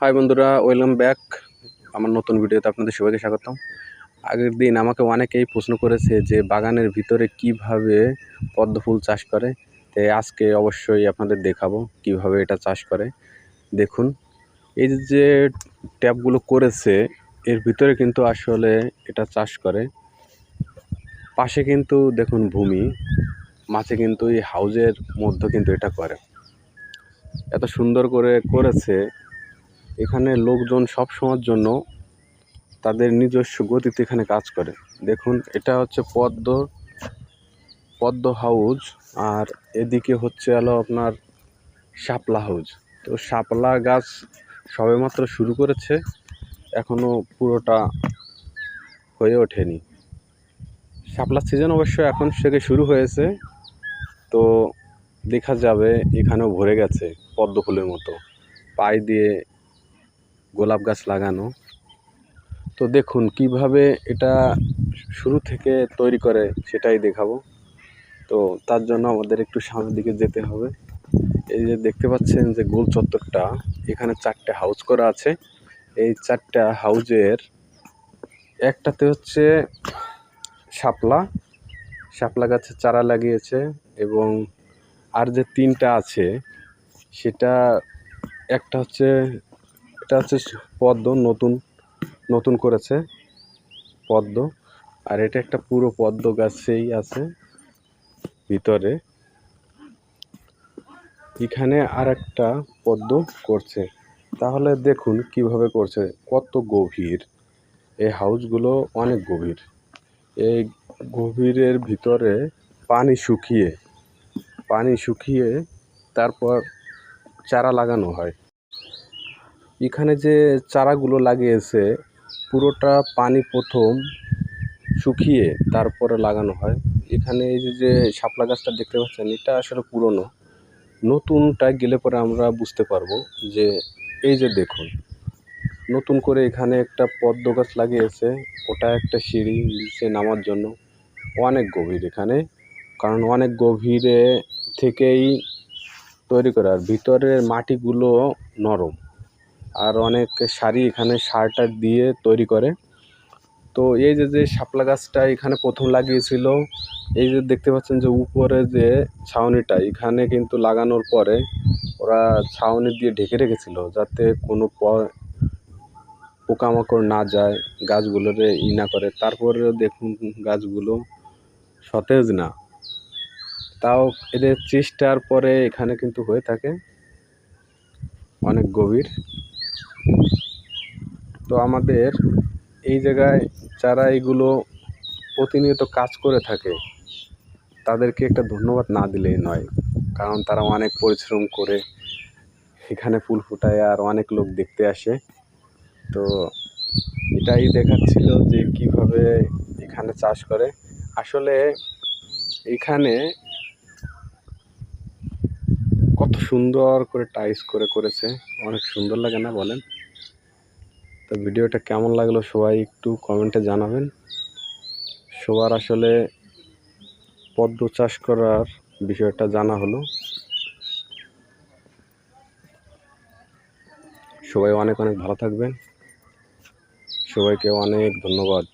High বন্ধুরা welcome back আমার নতুন ভিডিওতে আপনাদের সবাইকে স্বাগতম। আগের দিন আমাকে অনেকেই প্রশ্ন করেছে যে বাগানের ভিতরে কীভাবে পদ্ম ফুল চাষ করে। তাই আজকে অবশ্যই আপনাদের দেখাবো কীভাবে এটা চাষ করে। দেখুন, এই যে ট্যাপগুলো করেছে, এর ভিতরে কিন্তু আসলে এটা চাষ করে। পাশে কিন্তু দেখুন ভূমি, মাঝে কিন্তু এই হাউজের মধ্যে কিন্তু এটা করে। এত সুন্দর করে করেছে এখানে লোকজন সব সময়ের জন্য তাদের নিজস্ব গতিতে এখানে কাজ করে। দেখুন, এটা হচ্ছে পদ্ম পদ্ম হাউজ, আর এদিকে হচ্ছে হলো আপনার শাপলা হাউজ। তো শাপলা গাছ সবেমাত্র শুরু করেছে এখনও পুরোটা হয়ে ওঠেনি। শাপলার সিজন অবশ্য এখন থেকে শুরু হয়েছে, তো দেখা যাবে এখানেও ভরে গেছে পদ্ম ফুলের মতো। পাই দিয়ে গোলাপ গাছ লাগানো। তো দেখুন, কীভাবে এটা শুরু থেকে তৈরি করে সেটাই দেখাবো। তো তার জন্য আমাদের একটু সামনের দিকে যেতে হবে। এই যে দেখতে পাচ্ছেন যে গোল চত্বরটা, এখানে চারটে হাউস করা আছে। এই চারটা হাউজের একটাতে হচ্ছে শাপলা। শাপলা গাছের চারা লাগিয়েছে এবং আর যে তিনটা আছে, সেটা একটা হচ্ছে এটা হচ্ছে পদ্ম, নতুন নতুন করেছে পদ্ম। আর এটা একটা পুরো পদ্ম গাছেই আছে ভিতরে। এখানে আর একটা পদ্ম করছে। তাহলে দেখুন কীভাবে করছে। কত গভীর। এই হাউসগুলো অনেক গভীর। এই গভীরের ভিতরে পানি শুকিয়ে পানি শুকিয়ে তারপর চারা লাগানো হয়। এখানে যে চারাগুলো লাগিয়েছে, পুরোটা পানি প্রথম শুকিয়ে তারপরে লাগানো হয়। এখানে এই যে যে শাপলা গাছটা দেখতে পাচ্ছেন, এটা আসলে পুরনো। নতুনটা গেলে পরে আমরা বুঝতে পারব যে, এই যে দেখুন, নতুন করে এখানে একটা পদ্ম গাছ লাগিয়েছে। ওটা একটা সিঁড়ি নিচে নামার জন্য। অনেক গভীর এখানে, কারণ অনেক গভীরে থেকেই তৈরি করে। আর ভিতরের মাটিগুলো নরম। আর অনেক সারি এখানে সারটা দিয়ে তৈরি করে। তো এই যে যে শাপলা গাছটা এখানে প্রথম লাগিয়েছিল, এই যে দেখতে পাচ্ছেন যে উপরে যে ছাউনিটা, এখানে কিন্তু লাগানোর পরে ওরা ছাউনি দিয়ে ঢেকে রেখেছিল যাতে কোনো প, পোকামাকড় না যায় গাছগুলোরে ই না করে। তারপরেও দেখুন গাছগুলো সতেজ না। তাও এদের চেষ্টার পরে এখানে কিন্তু হয়ে থাকে। অনেক গভীর। তো আমাদের এই জায়গায় যারা এগুলো প্রতিনিয়ত কাজ করে থাকে, তাদেরকে একটা ধন্যবাদ না দিলেই নয়। কারণ তারা অনেক পরিশ্রম করে এখানে ফুল ফুটায় আর অনেক লোক দেখতে আসে। তো এটাই দেখাচ্ছিল যে কীভাবে এখানে চাষ করে। আসলে এখানে কত সুন্দর করে টাইস করে করেছে। অনেক সুন্দর লাগে না বলেন? তো ভিডিওটা কেমন লাগল সবাই একটু কমেন্টে জানাবেন। সবার আসলে পদ্ম চাষ করার বিষয়টা জানা হলো। সবাই অনেক অনেক ভালো থাকবেন। সবাইকে অনেক ধন্যবাদ।